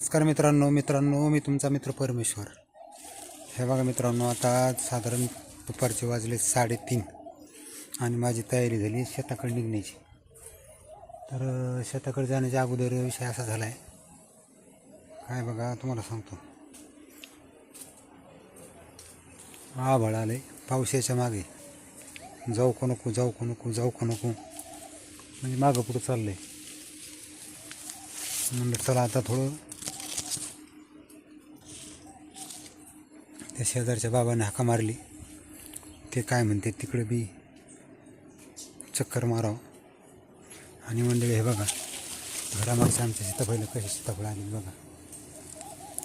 नमस्कार मित्रांनो मित्रांनो मी तुमचा मित्र परमेश्वर. हे बघा मित्रांनो आता साधारण दुपारचे वाजले साडेतीन आणि माझी तयारी झाली शेताकडे निघण्याची. तर शेताकडे जाण्याच्या अगोदर विषय असा झाला आहे काय बघा तुम्हाला सांगतो. आभाळ आलं आहे पावसाच्या मागे. जाऊ का नको जाऊ का नको जाऊ का नको. म्हणजे मागं पुढं चाललं आहे म्हणलं चला आता थोडं त्या शेजारच्या बाबाने हाका मारली. ते काय म्हणते तिकडं बी चक्कर मारावं. आणि मंडळी हे बघा घरामागच्या आमच्या सीताफळीला कशी सीताफळं आली बघा.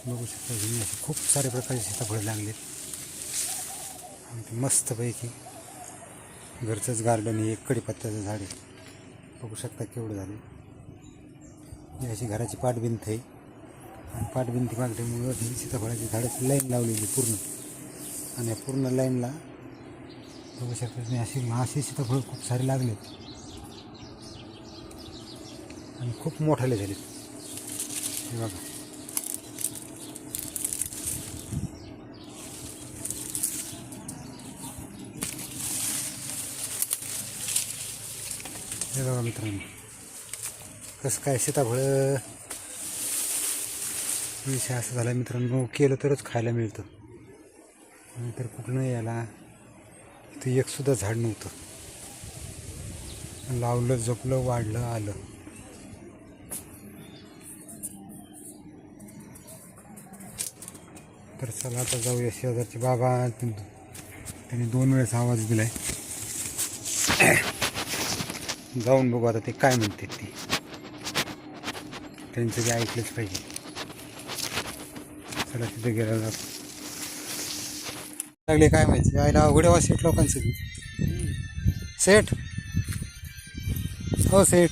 बघू शकता तुम्ही असे खूप सारे प्रकारचे सीताफळं लागलेत आणि मस्तपैकी घरचंच गार्डन आहे एक कडीपत्त्याचं झाड आहे. बघू शकता केवढं झालं. अशी घराची पाठभिंत आहे. आणि पाठभिंती मागल्यामुळं ही सीताफळाची झाडाची लाईन लावलेली पूर्ण. आणि या पूर्ण लाईनला बघू शकता तुम्ही अशी अशी सीताफळं खूप सारे लागलेत. आणि खूप मोठाले झालेत. हे बघा. हे बघा मित्रांनो कसं काय सीताफळं विषय असं झाला मित्रांनो केलं तरच खायला मिळतं. नाहीतर कुठनं याला? इथं एकसुद्धा झाड नव्हतं. लावलं जपलं वाढलं आलं. तर चला आता जाऊया शेजारचे बाबा. त्यांनी दोन वेळेस आवाज दिलाय. जाऊन बघू आता ते काय म्हणतात ते. त्यांचं जे ऐकलंच पाहिजे. त्याला तिथे गेला लागले काय माहिती? यायला अवघड वा सेठ लोकांचं. सेठ हो सेठ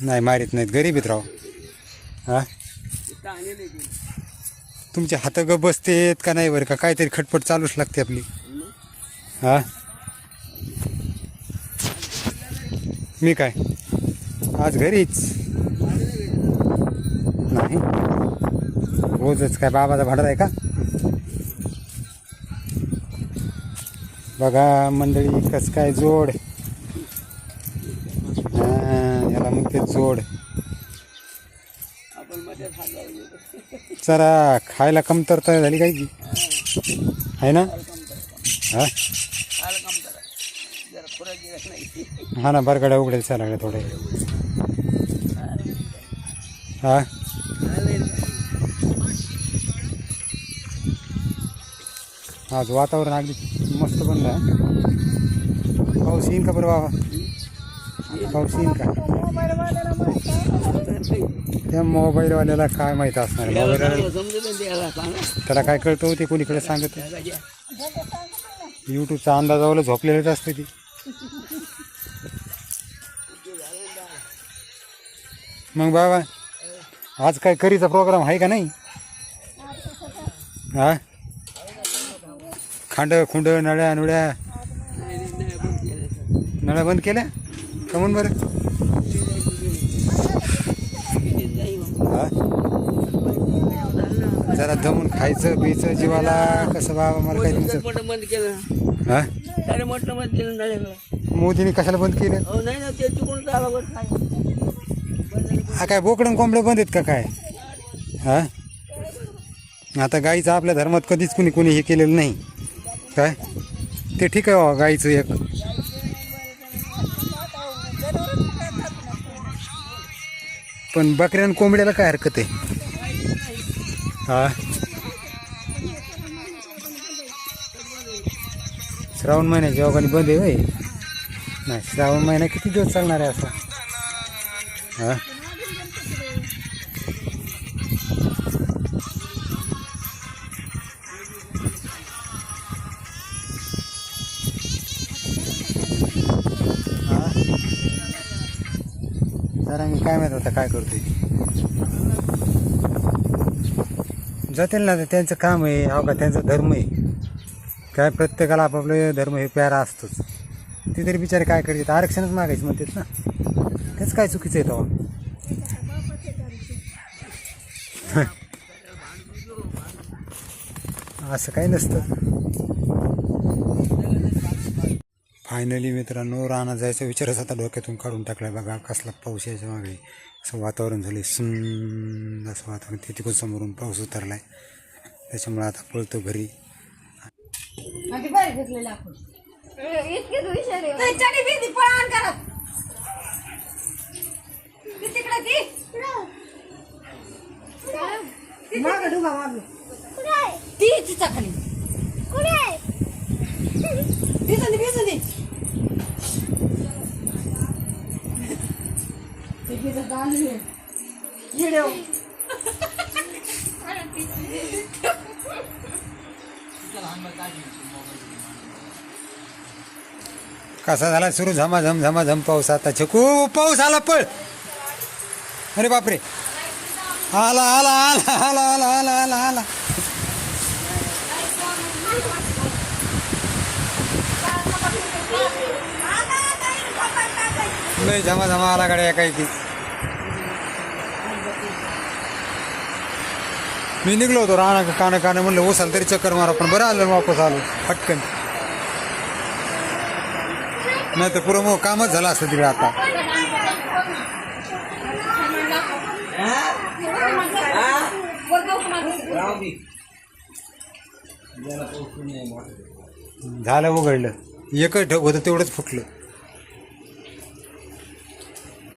नाही मारित नाहीत. गरीबीत राव. हा? तुमचे हात ग बसतेत का नाही बरं का? काहीतरी खटपट चालूच लागते आपली. हा? मी काय? आज घरीच नाही रोजच काय बाबाचा भाडं आहे का? बघा मंडळी कस काय जोड. याला याला म्हणते जोड. जरा खायला कमतरता झाली काय की आहे ना? हा? हा ना बरगड्या उघडेल लागल्या थोडे हा? आज वातावरण अगदी मस्त बनलं आहे. पाऊस येईन का बरं बाबा? पाऊस येईन का? त्या मोबाईलवाल्याला काय माहीत असणार मोबाईलवाल्याला त्याला काय कळतं हो ते? कोणीकडे सांगत यूट्यूबचा अंदाजावाला झोपलेलंच असतं ती. मग बाबा आज काय करीचा प्रोग्राम आहे का नाही? हा? खांड खुंड नळ्या नुळ्या. नळ्या बंद केल्या? कमून बरं? जरा दमून खायचं पियचं जीवाला कसं बाबा मला काय तुमचं? बंद केलं. हा? अरे मोठं बंद केलं झालं मोदीने कशाला बंद केलं? हो नाही ना ते चुकून झालं बरं काय? हा काय बोकडं कोंबडे बंद आहेत का काय? हा? आता गाईचं आपल्या धर्मात कधीच कुणी कुणी हे केलेलं नाही. काय? ते ठीक आहे बाबा गाईचं एक. पण बकऱ्या आणि कोंबड्याला काय हरकत आहे? हा? श्रावण महिन्याच्या योगाने बंद आहे नाही श्रावण महिना किती दिवस चालणार आहे असा? हां हा? जरांगी काय माहीत होता काय करतोय. जातील ना त्यांचं काम आहे हो का त्यांचा धर्म आहे. काय प्रत्येकाला आपापलं धर्म हे प्यारा असतोच. ते तरी बिचारे काय करतात आरक्षणच मागायचं म्हणतात ना. तेच काय चुकीचं आहे तेव्हा? असं काही नसतं. फायनली मित्रांनो रानात जायचा विचारच आता डोक्यातून काढून टाकला बघा कसला पाऊस यायच्या मागे. असं वातावरण झाले सुंद असं वातावरण. ते तिकडून समोरून पाऊस उतरलाय. त्याच्यामुळे आता पळतो घरी. आधी ते भिजत आली व्हिडिओ. कसा झाला सुरू? झमाझम झमाझम पाऊस. आता छकू पाऊस आला पळ. अरे बापरे. आला आला आला आला आला आला आला आला. नाही झमा झमा आला गाड्या काही की मी निघलो होतो राणा काना काना म्हणलं ओसाल तरी चक्कर मारा. पण बरं आलं वापस आलो पटकन. नाही तर पुरं मग कामच झालं असतं तिकडे आता. झालं उघडलं. एकच ढग होतं तेवढंच फुटलं.